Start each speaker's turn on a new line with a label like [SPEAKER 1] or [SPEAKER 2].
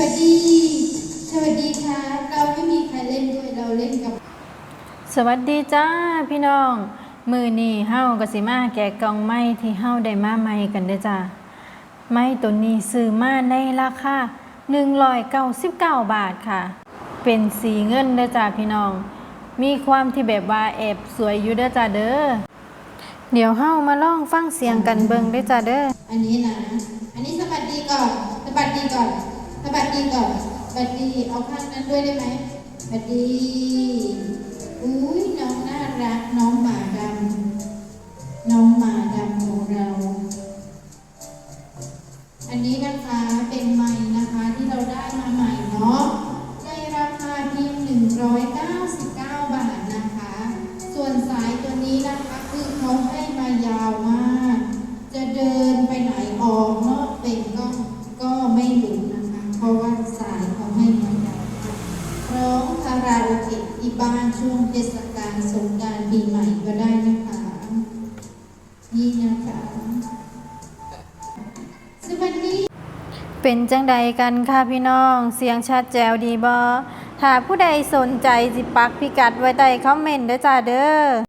[SPEAKER 1] วัสดี สวัสดีค่ะเราไม่มีใครเล่นด้วย เราเล่นกับ
[SPEAKER 2] สวัสดีจ้าพี่น้อง มือนี่เฮาก็สิมาแกะกล่องไม้ที่เฮาได้มาใหม่กันเด้อจ้าไม้ตัวนี้ซื้อมาในราคา199 บาทค่ะ เป็นสีเงินเด้อจ้าพี่น้อง มีความที่แบบว่าแอบสวยอยู่เด้อจ้าเด้อ เดี๋ยวเฮามาลองฟังเสียงกันเบิ่งเด้อจ้าเด้อ
[SPEAKER 1] อันนี้นะ อันนี้สวัสดีก่อน สวัสดีก่อน สวัสดีก่อน สวัสดี เอาข้างนั้นด้วยได้ไหมสวัสดี อุ้ยน้องน่ารัก น้องหมาดำน้องหมาดำของเรา อันนี้นะคะเป็นไม้นะคะที่เราได้มาใหม่เนาะ ในราคาเพียง199 บาทนะคะ ส่วนสายตัวนี้นะคะคือเขาให้มายาวมาก จะเดินไปไหนออกนอกเป็นก็ก็ไม่หลุด ราะว่าสายเขาให้มายาวมากร้องคาราโอเกะที่บ้านช่วงเทศกาลสงกรารปีใหม่ก็ได้นะคะ นี่นะคะสวัสดี
[SPEAKER 2] เป็นจังใดกันค่ะพี่น้อง เสียงชัดแจ๋วดีบอถ้าผู้ใดสนใจสิปักพิกัดไว้ใต้คอมเมนต์ด้จ้าเด้อ